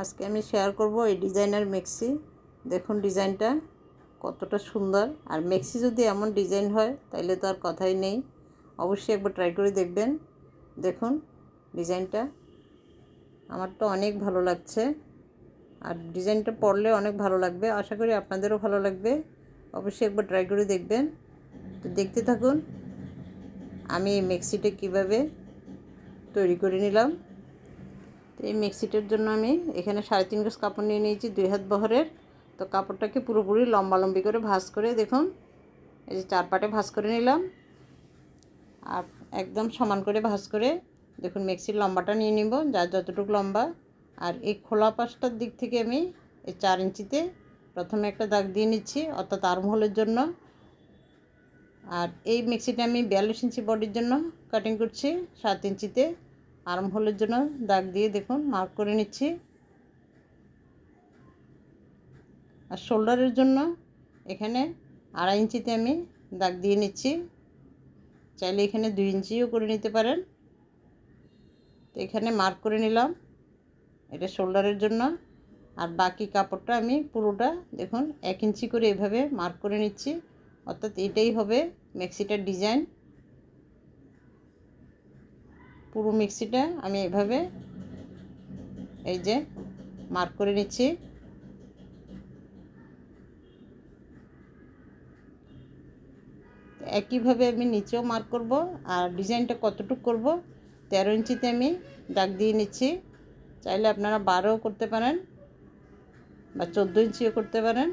আজকে আমি শেয়ার করব এই ডিজাইনার মেক্সি দেখুন ডিজাইনটা কতটা সুন্দর। আর মেক্সি যদি এমন ডিজাইন হয় তাহলে তো আর কথাই নেই। অবশ্যই একবার ট্রাই করে দেখবেন। দেখুন ডিজাইনটা। আমার তো অনেক ভালো লাগছে। আর ডিজাইনটা পরলে অনেক ভালো লাগবে। আশা করি আপনাদেরও ভালো লাগবে। অবশ্যই একবার ট্রাই করে দেখবেন। তো দেখতে থাকুন, আমি এই মেক্সিটা কীভাবে তৈরি করে নিলাম। তো এই মিক্সিটার জন্য আমি এখানে সাড়ে তিন গাছ কাপড় নিয়ে নিয়েছি, দুই হাত বহরের। তো কাপড়টাকে পুরোপুরি লম্বালম্বি করে ভাঁজ করে দেখুন, এই যে চার পাটে করে নিলাম। আর একদম সমান করে ভাঁজ করে দেখুন মিক্সির লম্বাটা নিয়ে নিব, যার যতটুকু লম্বা। আর এই খোলা পাশটার দিক থেকে আমি এই চার ইঞ্চিতে প্রথমে একটা দাগ দিয়ে নিচ্ছি, অর্থাৎ আর্মহোলের জন্য। আর এই মিক্সিটা আমি বিয়াল্লিশ ইঞ্চি বডির জন্য কাটিং করছি, সাত ইঞ্চিতে। আর্ম হোলের জন্য দাগ দিয়ে দেখুন মার্ক করে নিচ্ছি। আর শোল্ডারের জন্য এখানে আড়াই ইঞ্চিতে আমি দাগ দিয়ে নিচ্ছি। চাইলে এখানে দুই ইঞ্চিও করে নিতে পারেন। তো এখানে মার্ক করে নিলাম। এটা শোল্ডারের জন্য। আর বাকি কাপড়টা আমি পুরোটা দেখুন, এক ইঞ্চি করে এভাবে মার্ক করে নিচ্ছি। অর্থাৎ এটাই হবে মেক্সিটার ডিজাইন পুরো মিক্সিটা আমি এভাবে এই যে মার্ক করে নিচ্ছি। একইভাবে আমি নিচেও মার্ক করব আর ডিজাইনটা কতটুকু করব তেরো ইঞ্চিতে আমি দাগ দিয়ে নিচ্ছি। চাইলে আপনারা বারোও করতে পারেন বা চোদ্দ ইঞ্চিও করতে পারেন।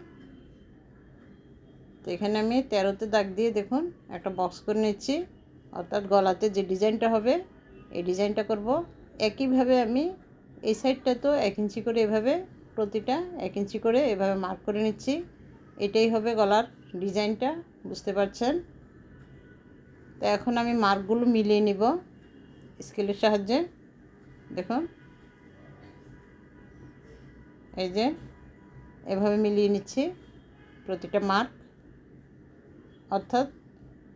তো এখানে আমি তেরোতে দাগ দিয়ে দেখুন একটা বক্স করে নিচ্ছি। অর্থাৎ গলাতে যে ডিজাইনটা হবে এই ডিজাইনটা করব। একইভাবে আমি এই সাইডটা তো এক ইঞ্চি করে এভাবে প্রতিটা এক ইঞ্চি করে এভাবে মার্ক করে নিচ্ছি। এটাই হবে গলার ডিজাইনটা, বুঝতে পারছেন? তো এখন আমি মার্কগুলো মিলিয়ে নিব স্কেলের সাহায্যে। দেখুন। এই যে এভাবে মিলিয়ে নিচ্ছি প্রতিটা মার্ক। অর্থাৎ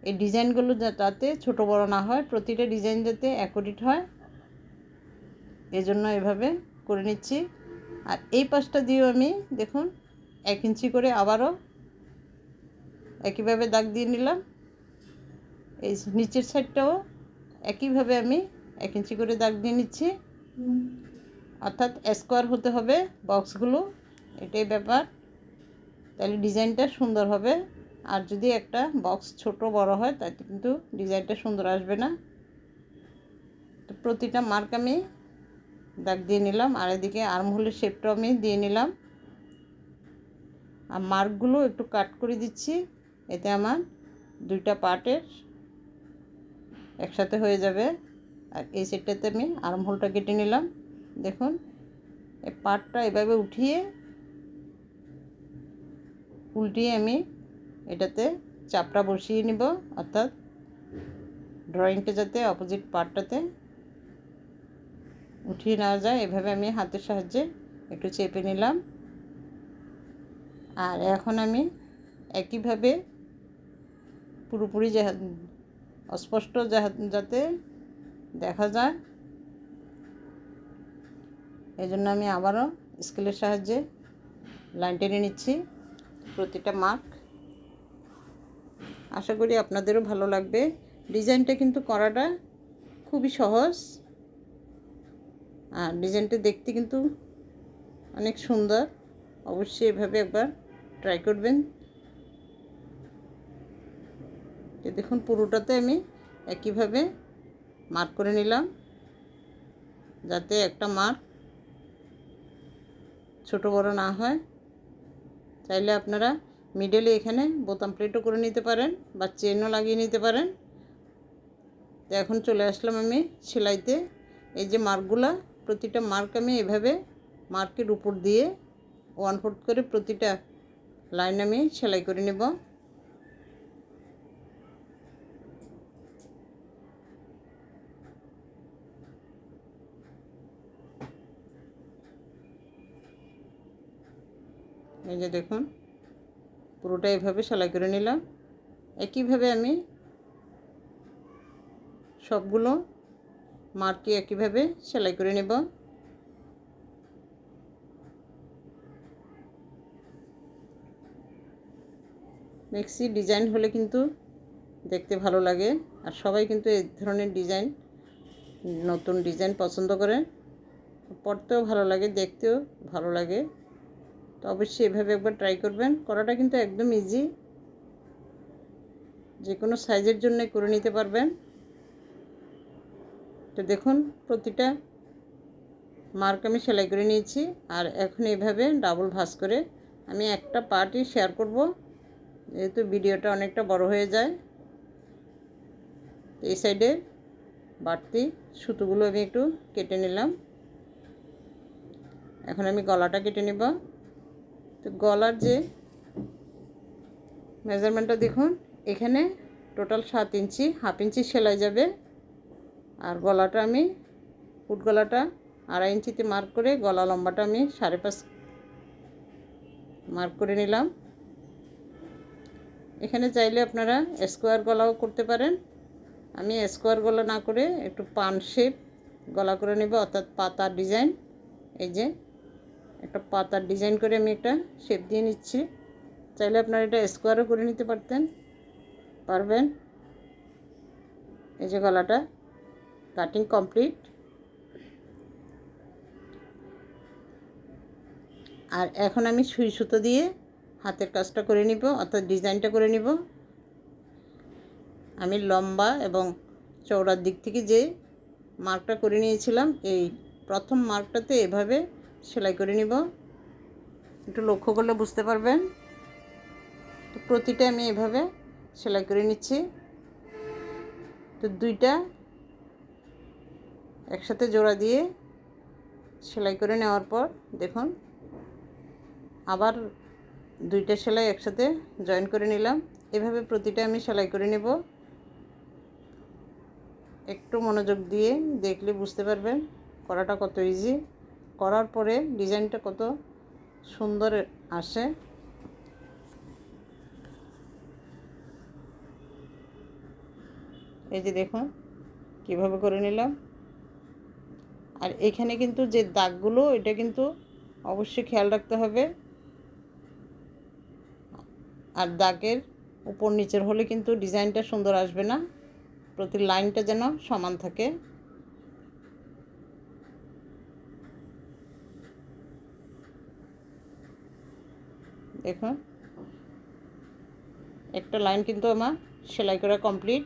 এই ডিজাইনগুলো যাতে ছোট বড় না হয়, প্রতিটা ডিজাইন যাতে অ্যাকোরেট হয়। এজন্য এভাবে করে নিচ্ছি। আর এই পাশটা দিয়েও আমি, দেখুন, এক ইঞ্চি করে আবারও একইভাবে দাগ দিয়ে নিলাম। এই নিচের সাইডটাও একইভাবে আমি এক ইঞ্চি করে দাগ দিয়ে নিচ্ছি। অর্থাৎ স্কোয়ার হতে হবে বক্সগুলো এটাই ব্যাপার। তাহলে ডিজাইনটা সুন্দর হবে। আর যদি একটা বক্স ছোট বড় হয়, তাতে কিন্তু ডিজাইনটা সুন্দর আসবে না। তো প্রতিটা মার্ক আমি দাগ দিয়ে নিলাম, আর এদিকে আর্মহোলের শেপটাও আমি দিয়ে নিলাম। আর মার্কগুলো একটু কাট করে দিচ্ছি, এতে আমার দুইটা পার্টের একসাথে হয়ে যাবে। আর এই সেটটাতে আমি আর্মহোলটা কেটে নিলাম। দেখুন, এই পার্টটা এভাবে উঠিয়ে উল্টিয়ে আমি এটাতে চাপটা বসিয়ে নিব, অর্থাৎ ড্রয়িংটা যাতে অপোজিট পার্টটাতে উঠিয়ে নেওয়া যায়। এভাবে আমি হাতের সাহায্যে একটু চেপে নিলাম। আর এখন আমি একইভাবে পুরোপুরি অস্পষ্ট যাতে দেখা যায়। এই জন্য আমি আবারও স্কেলের সাহায্যে লাইন টেনে নিচ্ছি। প্রতিটা মার্ক আশা করি আপনাদেরও ভালো লাগবে। ডিজাইনটা কিন্তু করাটা খুবই সহজ। আর ডিজাইনটা দেখতে কিন্তু অনেক সুন্দর। অবশ্যই এভাবে একবার ট্রাই করবেন। দেখুন, পুরোটাতে আমি একইভাবে মার্ক করে নিলাম। যাতে একটা মার্ক ছোট বড় না হয়। চাইলে আপনারা মিডলে এখানে বোতাম প্লেটও করে নিতে পারেন বা চেনও লাগিয়ে নিতে পারেন। তো এখন চলে আসলাম আমি সেলাইতে। এই যে মার্কগুলা, প্রতিটা মার্ক আমি এভাবে মার্কের উপর দিয়ে ওয়ান ফোর্থ করে প্রতিটা লাইন আমি সেলাই করে নেব। এই যে দেখুন। পুরোটা এভাবে সেলাই করে নিলাম। একইভাবে আমি সবগুলো মার্কি একইভাবে সেলাই করে নেব। মেক্সি ডিজাইন হলে কিন্তু দেখতে ভালো লাগে আর সবাই কিন্তু এই ধরনের ডিজাইন, নতুন ডিজাইন পছন্দ করে। পড়তেও ভালো লাগে, দেখতেও ভালো লাগে। তো অবশ্যই এভাবে একবার ট্রাই করবেন। করাটা কিন্তু একদম ইজি যে কোনো সাইজের জন্য করে নিতে পারবেন। তো দেখুন, প্রতিটা মার্ক আমি সেলাই করে নিয়েছি। আর এখন এভাবে ডাবল ভাঁজ করে আমি একটা পার্টই শেয়ার করব। যেহেতু ভিডিওটা অনেকটা বড় হয়ে যায়। এই সাইডে বাড়তি সুতোগুলো আমি একটু কেটে নিলাম। এখন আমি গলাটা কেটে নেব। তো গলার যে মেজারমেন্টটা দেখুন, এখানে টোটাল সাত ইঞ্চি, হাফ ইঞ্চি সেলাই যাবে। আর গলাটা আমি ফুট গলাটা আড়াই ইঞ্চিতে মার্ক করে গলা লম্বাটা আমি সাড়ে পাঁচ মার্ক করে নিলাম। এখানে চাইলে আপনারা স্কোয়ার গলাও করতে পারেন। আমি স্কোয়ার গলা না করে একটু পান শেপ গলা করে নেব, অর্থাৎ পাতার ডিজাইন এই যে একটা পাতার ডিজাইন করে আমি একটা শেপ দিয়ে নিচ্ছি। চাইলে আপনারা এটা স্কোয়ারও করে নিতে পারতেন। পারবেন? এই যে গলাটা। কাটিং কমপ্লিট আর এখন আমি সুই সুতো দিয়ে হাতের কাজটা করে নিব, অর্থাৎ ডিজাইনটা করে নিব। আমি লম্বা এবং চওড়ার দিক থেকে যে মার্কটা করে নিয়েছিলাম, এই প্রথম মার্কটাতে এভাবে সেলাই করে নিব। একটু লক্ষ্য করলে বুঝতে পারবেন। তো প্রতিটা আমি এভাবে সেলাই করে নিচ্ছি। তো দুইটা একসাথে জোড়া দিয়ে সেলাই করে নেওয়ার পর দেখুন, আবার দুইটা সেলাই একসাথে জয়েন করে নিলাম। এভাবে প্রতিটা আমি সেলাই করে নেব। একটু মনোযোগ দিয়ে দেখলে বুঝতে পারবেন করাটা কত ইজি করার পরে ডিজাইনটা কত সুন্দর আসে। এই যে দেখুন, কীভাবে করে নিলাম। আর এখানে কিন্তু যে দাগগুলো, এটা কিন্তু অবশ্যই খেয়াল রাখতে হবে। আর দাগের উপর নিচের হলে কিন্তু ডিজাইনটা সুন্দর আসবে না। প্রতি লাইনটা যেন সমান থাকে। দেখুন। একটা লাইন কিন্তু আমার সেলাই করা কমপ্লিট।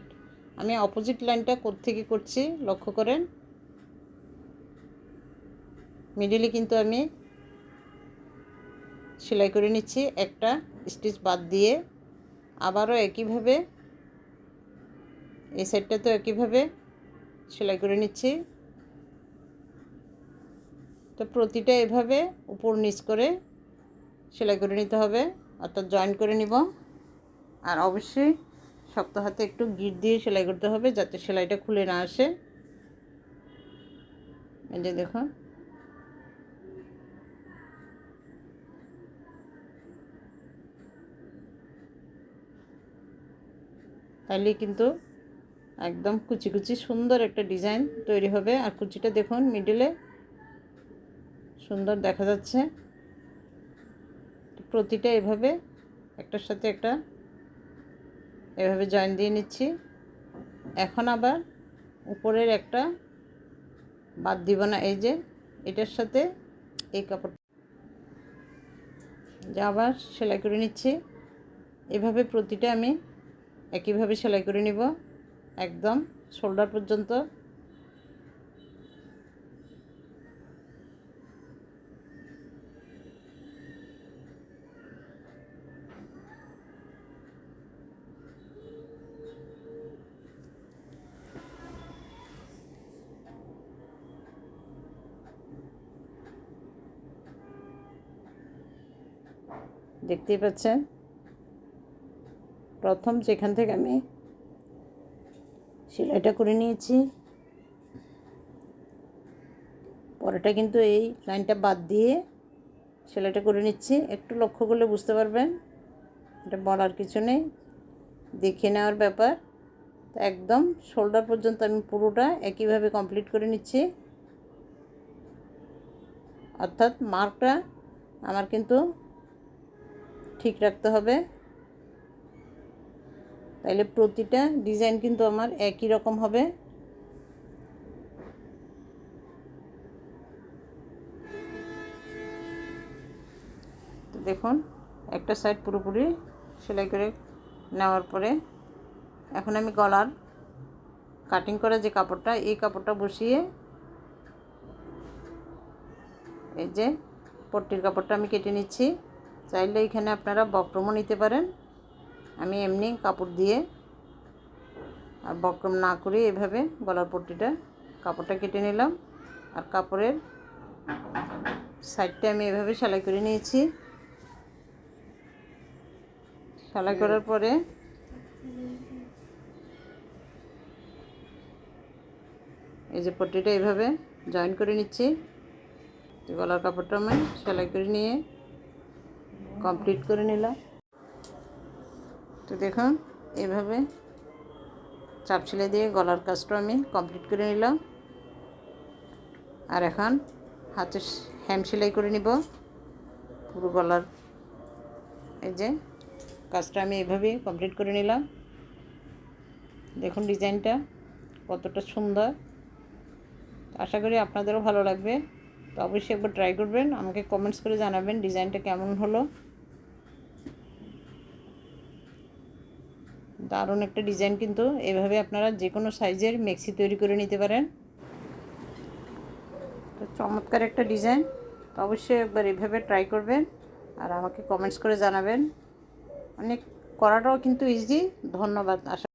আমি অপোজিট লাইনটা থেকে করছি লক্ষ্য করেন। মিডিলে কিন্তু আমি সেলাই করে নিচ্ছি একটা স্টিচ বাদ দিয়ে। আবারও একইভাবে, এই সাইডটা তো একইভাবে সেলাই করে নিচ্ছি। তো প্রতিটা এভাবে উপর নিচ করে সেলাই করে নিতে হবে, অর্থাৎ জয়েন করে নিব। আর অবশ্যই শক্ত হাতে একটু গিট দিয়ে সেলাই করতে হবে যাতে সেলাইটা খুলে না আসে। এই যে দেখুন। তাহলে কিন্তু একদম কুচি কুচি সুন্দর একটা ডিজাইন তৈরি হবে। আর কুচিটা দেখুন মিডিলে সুন্দর দেখা যাচ্ছে। প্রতিটা এভাবে, একটার সাথে একটা, এভাবে জয়েন দিয়ে নিচ্ছি। এখন আবার উপরের একটা বাদ দিব না, এই যে এটার সাথে এই কাপড় যা আবার সেলাই করে নিচ্ছি। এভাবে প্রতিটা আমি একইভাবে সেলাই করে নিব, একদম শোল্ডার পর্যন্ত। দেখতেই পাচ্ছেন? প্রথম যেখান থেকে আমি সেলাইটা করে নিয়েছি। পরেটা কিন্তু এই লাইনটা বাদ দিয়ে সেলাইটা করে নিচ্ছি। একটু লক্ষ্য করলে বুঝতে পারবেন, এটা বলার কিছু নেই। দেখে নেওয়ার ব্যাপার। একদম শোল্ডার পর্যন্ত আমি পুরোটা একইভাবে কমপ্লিট করে নিচ্ছি। অর্থাৎ মার্কটা আমার কিন্তু ঠিক রাখতে হবে। তাইলে প্রতিটা ডিজাইন কিন্তু আমার একই রকম হবে। দেখুন, একটা সাইড পুরোপুরি সেলাই করে নেওয়ার পরে এখন আমি গলার কাটিং করা যে কাপড়টা, এই কাপড়টা বসিয়ে এই যে পট্টির কাপড়টা আমি কেটে নিচ্ছি। চাইলে এখানে আপনারা বক্রমও নিতে পারেন। আমি এমনি কাপড় দিয়ে আর বক্রম না করে এভাবে গলার পট্টিটা কাপড়টা কেটে নিলাম। আর কাপড়ের সাইডটা আমি এভাবে সেলাই করে নিয়েছি। সেলাই করার পরে এই যে পট্টিটা এভাবে জয়েন করে নিচ্ছি। গলার কাপড়টা আমি সেলাই করে নিয়ে কমপ্লিট করে নিলাম। তো দেখুন এইভাবে চাপ সেলাই দিয়ে গলার কাজটা আমি কমপ্লিট করে নিলাম। আর এখন হাতে হ্যাম সেলাই করে নিব। পুরো গলার এই যে কাজটা আমি এইভাবেই কমপ্লিট করে নিলাম। দেখুন ডিজাইনটা কতটা সুন্দর। আশা করি আপনাদেরও ভালো লাগবে। তো অবশ্যই একবার ট্রাই করবেন। আমাকে কমেন্টস করে জানাবেন ডিজাইনটা কেমন হলো। দারুণ একটা ডিজাইন কিন্তু। এভাবে আপনারা যে কোনো সাইজের মেক্সি তৈরি করে নিতে পারেন। তো চমৎকার একটা ডিজাইন। তো অবশ্যই একবার এভাবে ট্রাই করবেন আর আমাকে কমেন্টস করে জানাবেন। অনেক করাটাও কিন্তু ইজি ধন্যবাদ। আশা